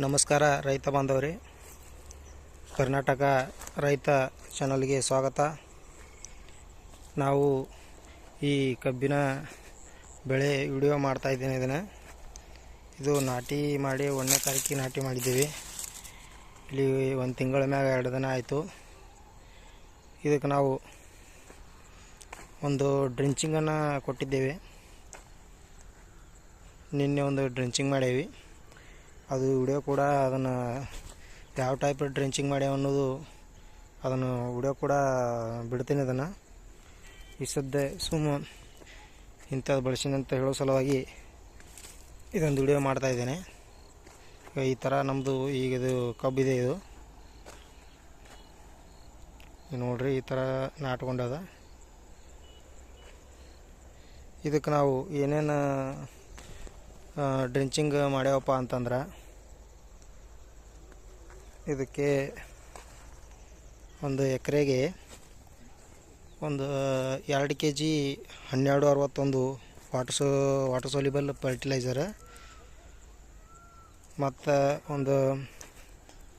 ನಮಸ್ಕಾರ ರೈತ ಬಾಂಧವ್ರಿ. ಕರ್ನಾಟಕ ರೈತ ಚಾನಲ್ಗೆ ಸ್ವಾಗತ. ನಾವು ಈ ಕಬ್ಬಿನ ಬೆಳೆ ವಿಡಿಯೋ ಮಾಡ್ತಾ ಇದ್ದೇನೆ ಇದನ್ನು. ಇದು ನಾಟಿ ಮಾಡಿ ಒಂದನೇ ತಾರೀಕಿಗೆ ನಾಟಿ ಮಾಡಿದ್ದೀವಿ. ಇಲ್ಲಿ ಒಂದು ತಿಂಗಳ ಮ್ಯಾಗ ಎರಡು ದಿನ ಆಯಿತು. ಇದಕ್ಕೆ ನಾವು ಒಂದು ಡ್ರಿಂಚಿಂಗನ್ನು ಕೊಟ್ಟಿದ್ದೇವೆ. ನಿನ್ನೆ ಒಂದು ಡ್ರಿಂಚಿಂಗ್ ಮಾಡೇವಿ. ಅದು ವಿಡಿಯೋ ಕೂಡ ಅದನ್ನು ಯಾವ ಟೈಪ್ ಡ್ರೆಂಚಿಂಗ್ ಮಾಡ್ಯಾವ ಅನ್ನೋದು ಅದನ್ನು ವಿಡಿಯೋ ಕೂಡ ಬಿಡ್ತೀನಿ ಅದನ್ನು. ಈ ಸದ್ದೆ ಸುಮ್ಮ ಇಂಥದ್ದು ಬಳಸಿನ ಅಂತ ಹೇಳೋ ಸಲುವಾಗಿ ಇದೊಂದು ವಿಡಿಯೋ ಮಾಡ್ತಾ ಇದ್ದೇನೆ. ಈ ಥರ ನಮ್ಮದು ಈಗ ಇದು ಕಬ್ಬಿದೆ ಇದು ನೋಡ್ರಿ ಈ ಥರ ನಾಟ್ಕೊಂಡದ. ಇದಕ್ಕೆ ನಾವು ಏನೇನು ಡ್ರಿಂಚಿಂಗ್ ಮಾಡ್ಯಾವಪ್ಪ ಅಂತಂದ್ರೆ ಇದಕ್ಕೆ ಒಂದು ಎಕರೆಗೆ ಒಂದು ಎರಡು ಕೆ ಜಿ ಹನ್ನೆರಡು ಅರವತ್ತೊಂದು water so, water soluble fertiliser, ಮತ್ತು ಒಂದು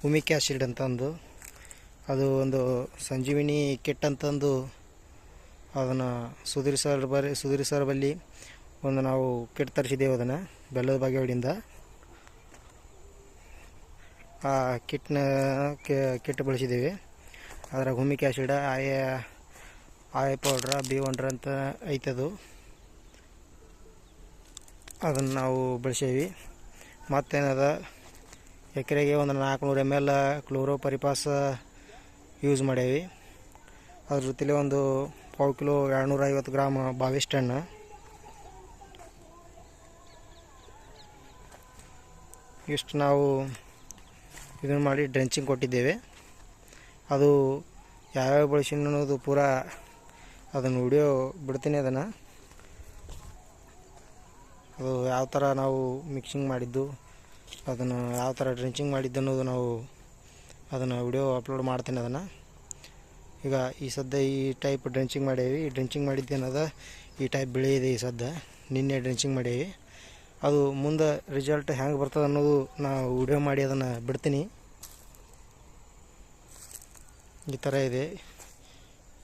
ಹುಮಿಕ್ ಆ್ಯಸಿಡ್ ಅಂತಂದು ಅದು ಒಂದು ಸಂಜೀವಿನಿ ಕಿಟ್ ಅಂತಂದು ಅದನ್ನು ಸುಧೀರ್ ಸರ್ ಬರಿ ಸುಧೀರ್ ಸರ್ ಬಲ್ಲಿ ಒಂದು ನಾವು ಕಿಟ್ ತರಿಸಿದ್ದೇವೆ ಅದನ್ನು, ಬೆಲ್ಲದ ಬಾಗೇವಾಡಿಯಿಂದ ಕಿಟ್ನ ಕಿಟ್ ಬಳಸಿದ್ದೀವಿ. ಅದ್ರಾಗ ಹುಮಿಕ್ ಆ್ಯಸಿಡ ಆಯ ಆಯ ಪೌಡ್ರ ಬಿ ಒಂಡ್ರ ಅಂತ ಐತದು. ಅದನ್ನು ನಾವು ಬಳಸೇವಿ. ಮತ್ತೇನದ? ಎಕರೆಗೆ ಒಂದು ನಾಲ್ಕುನೂರು M L chlorpyrifos use ಮಾಡೇವಿ. ಅದ್ರ ಜೊತೆಲಿ ಒಂದು ಪಾವ್ ಕಿಲೋ ಎರಡುನೂರ ಐವತ್ತು ಗ್ರಾಮ್ ಬಾವಿಸ್ಟ್ ಹಣ್ಣು. ಇಷ್ಟು ನಾವು ಇದನ್ನು ಮಾಡಿ ಡ್ರೆಂಚಿಂಗ್ ಕೊಟ್ಟಿದ್ದೇವೆ. ಅದು ಯಾವ್ಯಾವ ಬಳಸಿನ ಅನ್ನೋದು ಪೂರ ಅದನ್ನು ವಿಡಿಯೋ ಬಿಡ್ತೀನಿ ಅದನ್ನು. ಅದು ಯಾವ ಥರ ನಾವು ಮಿಕ್ಸಿಂಗ್ ಮಾಡಿದ್ದು, ಅದನ್ನು ಯಾವ ಥರ ಡ್ರೆಂಚಿಂಗ್ ಮಾಡಿದ್ದು ಅನ್ನೋದು ನಾವು ಅದನ್ನು ವಿಡಿಯೋ ಅಪ್ಲೋಡ್ ಮಾಡ್ತೀನಿ ಅದನ್ನು. ಈಗ ಈ ಸದ್ಯ ಈ ಟೈಪ್ ಡ್ರೆಂಚಿಂಗ್ ಮಾಡೇವಿ ಡ್ರೆಂಚಿಂಗ್ ಮಾಡಿದ್ದೇನದ, ಈ ಟೈಪ್ ಬೆಳೆ ಇದೆ ಈ ಸದ್ಯ. ನಿನ್ನೆ ಡ್ರೆಂಚಿಂಗ್ ಮಾಡೇವಿ ಅದು ಮುಂದೆ ರಿಸಲ್ಟ್ ಹೆಂಗೆ ಬರ್ತದೆ ಅನ್ನೋದು ನಾವು ವಿಡಿಯೋ ಮಾಡಿ ಅದನ್ನು ಬಿಡ್ತೀನಿ. ಈ ಥರ ಇದೆ.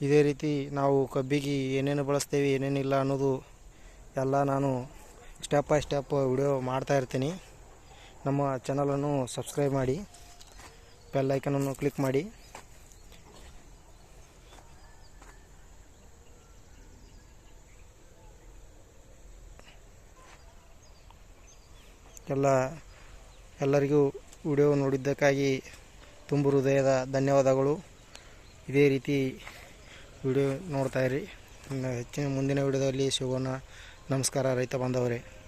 ಇದೇ ರೀತಿ ನಾವು ಕಬ್ಬಿಗೆ ಏನೇನು ಬಳಸ್ತೇವೆ, ಏನೇನಿಲ್ಲ ಅನ್ನೋದು ಎಲ್ಲ ನಾನು ಸ್ಟೆಪ್ ಬೈ ಸ್ಟೆಪ್ ವಿಡಿಯೋ ಮಾಡ್ತಾ ಇರ್ತೀನಿ. ನಮ್ಮ ಚಾನಲನ್ನು ಸಬ್ಸ್ಕ್ರೈಬ್ ಮಾಡಿ ಬೆಲ್ಲೈಕನನ್ನು ಕ್ಲಿಕ್ ಮಾಡಿ. ಎಲ್ಲ ಎಲ್ಲರಿಗೂ ವಿಡಿಯೋ ನೋಡಿದ್ದಕ್ಕಾಗಿ ತುಂಬ ಹೃದಯದ ಧನ್ಯವಾದಗಳು. ಇದೇ ರೀತಿ ವಿಡಿಯೋ ನೋಡ್ತಾಯಿರಿ ಹೆಚ್ಚಿನ ಮುಂದಿನ ವಿಡಿಯೋದಲ್ಲಿ ಸಿಗೋಣ. ನಮಸ್ಕಾರ ರೈತ ಬಾಂಧವರೇ.